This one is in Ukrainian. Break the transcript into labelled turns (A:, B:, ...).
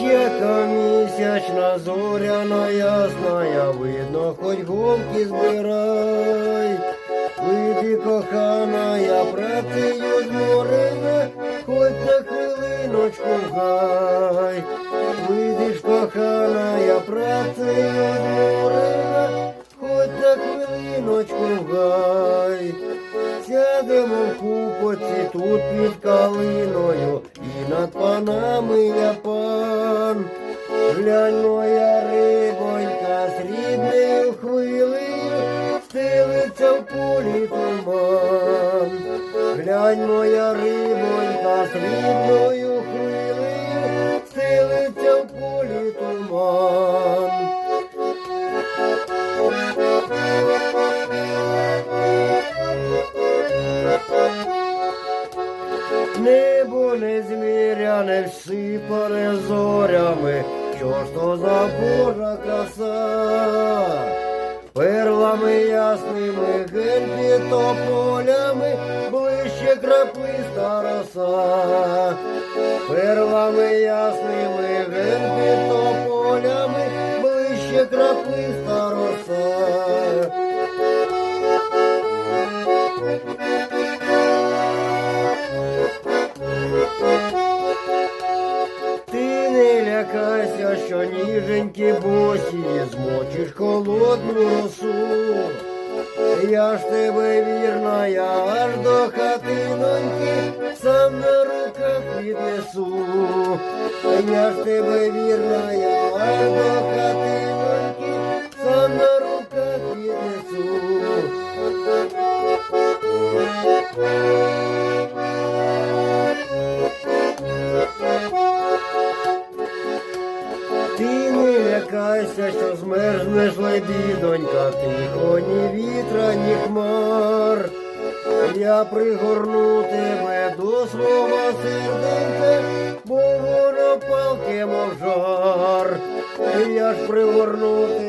A: яка місячна зоряна ясна, видно, хоч голки збирай. Вийди, кохана, я працею зморена, хоч на хвилиночку гай. Вийдеш, кохана, я працею зморена, хоч на хвилиночку гай. Сядемо в купоці тут під калиною, моя рибонька, срібною хвилею, стелиться в полі туман. Глянь, моя рибонька, срібною хвилею, стелиться в полі туман. Небо незміряне всипане зорями, що ж то за Божа краса, перлами ясними, гельки тополями, ближче крапи роса, перлами ясними, лякайся, що ніженькі босі змочиш холодну росу. Я ж тебе вірна, я аж до хатиноньки сам на руках віднесу. Я ж тебе вірна, я аж до хатиноньки лякайся, що змерзнеш лебідонька, тихо, ні вітра, ні хмар. Я пригорну тебе до свого серденька, бо воно палке, мов жар. Я ж пригорну тебе